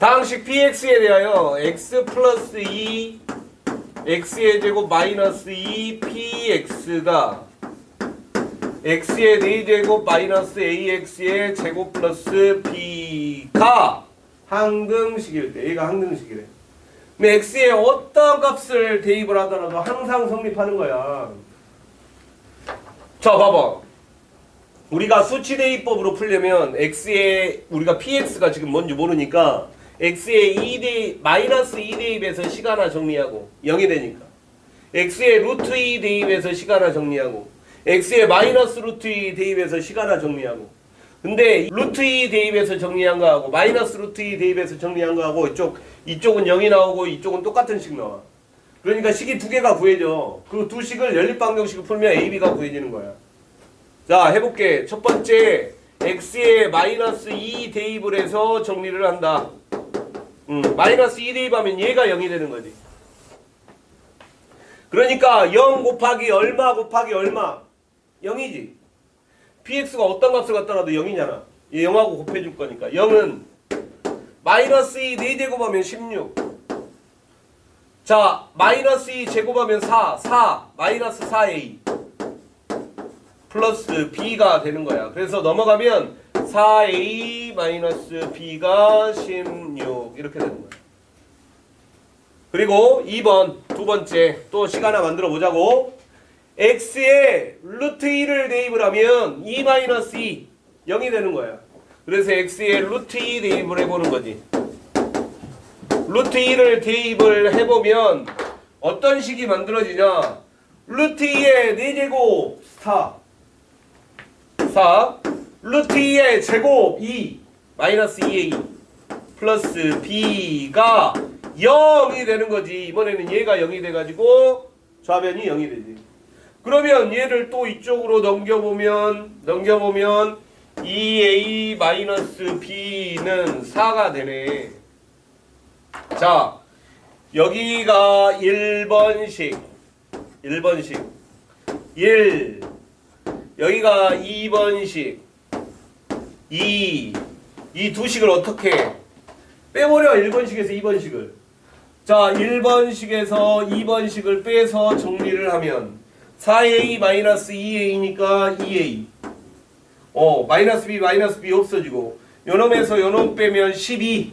다항식 px에 대하여 x 플러스 2 x의 제곱 마이너스 2 px가 x의 4제곱 마이너스 ax의 제곱 플러스 b가 항등식일 때 얘가 항등식이래. 그럼 x에 어떤 값을 대입을 하더라도 항상 성립하는 거야. 자 봐봐. 우리가 수치 대입법으로 풀려면 x의 우리가 px가 지금 뭔지 모르니까 x의 2대 마이너스 2 대입해서 시간화 정리하고 0이 되니까. X의 루트 2 대입해서 시간화 정리하고 x의 마이너스 루트 2 대입해서 시간화 정리하고. 근데 루트 2 대입해서 정리한 거하고 마이너스 루트 2 대입해서 정리한 거하고 이쪽 이쪽은 0이 나오고 이쪽은 똑같은 식 나와. 그러니까 식이 두 개가 구해져. 그 두 식을 연립방정식을 풀면 a, b가 구해지는 거야. 자 해볼게. 첫 번째 x에 마이너스 2 대입을 해서 정리를 한다 음, 마이너스 2 대입하면 얘가 0이 되는 거지. 그러니까 0 곱하기 얼마 곱하기 얼마? 0이지. px가 어떤 값을 갖더라도 0이잖아. 얘 0하고 곱해줄 거니까. 0은 마이너스 2 4제곱하면 16 자, 마이너스 2 제곱하면 4, 4, 마이너스 4a 플러스 b가 되는 거야. 그래서 넘어가면 4a 마이너스 b가 16 이렇게 되는 거야. 그리고 2번 두 번째 또 시간 하나 만들어 보자고. x에 루트 2를 대입을 하면 2 마이너스 2 0이 되는 거야. 그래서 x에 루트 2 대입을 해보는 거지. 루트 2를 대입을 해보면 어떤 식이 만들어지냐 루트 2의 4제곱 4 4 루트 2의 제곱 2 마이너스 2a 플러스 b가 0이 되는 거지 이번에는 얘가 0이 돼가지고 좌변이 0이 되지 그러면 얘를 또 이쪽으로 넘겨보면 넘겨보면 2a 마이너스 b는 4가 되네 자, 여기가 1번식. 1번식. 1. 여기가 2번식. 2. 이 두 식을 어떻게 해? 빼버려. 1번식에서 2번식을. 자, 1번식에서 2번식을 빼서 정리를 하면 4a-2a니까 2a. 어, 마이너스 b, 마이너스 b 없어지고 요놈에서 요놈 빼면 12.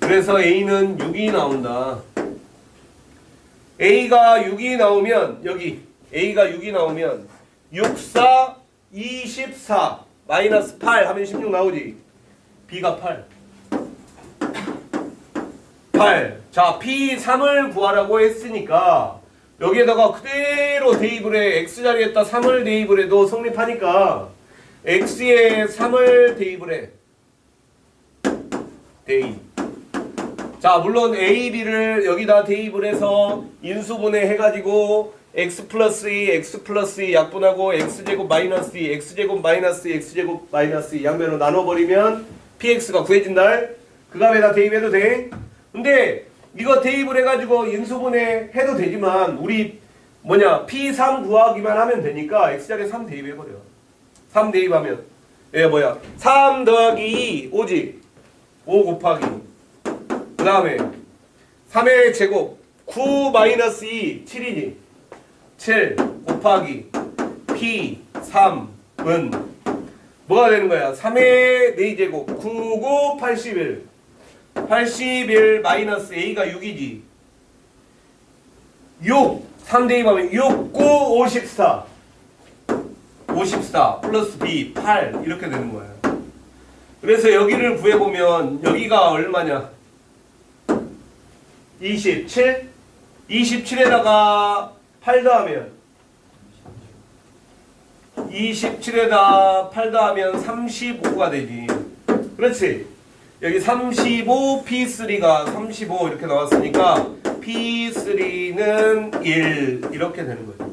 그래서 A는 6이 나온다. A가 6이 나오면 여기 A가 6이 나오면 6, 4, 24 마이너스 8 하면 16 나오지. B가 8. 8. 자, P3을 구하라고 했으니까 여기에다가 그대로 대입을 해. X자리에다 3을 대입을 해도 성립하니까 X에 3을 대입을 해. 대입. 자 물론 A, B를 여기다 대입을 해서 인수분해 해가지고 x 플러스 2, x 플러스 2 약분하고 x제곱 마이너스 2, x제곱 마이너스 2, x제곱 마이너스 2 양면으로 나눠버리면 px가 구해진다. 그 값에다 대입해도 돼. 근데 이거 대입을 해가지고 인수분해 해도 되지만 우리 뭐냐 p3 구하기만 하면 되니까 x자리에 3 대입해버려. 3 대입하면 얘 뭐야 3 더하기 2 5지 5 곱하기 그 다음에 3의 제곱 9 마이너스 2 7이니 7 곱하기 P 3은 뭐가 되는 거야? 3의 4제곱 9 9 81 81 마이너스 A가 6이지. 6 3 대입하면 6 9 54 54 플러스 B 8 이렇게 되는 거야. 그래서 여기를 구해보면 여기가 얼마냐? 27 27에다가 8 더하면 27에다 8 더하면 35가 되지. 그렇지? 여기 35 P3가 35 이렇게 나왔으니까 P3는 1 이렇게 되는 거지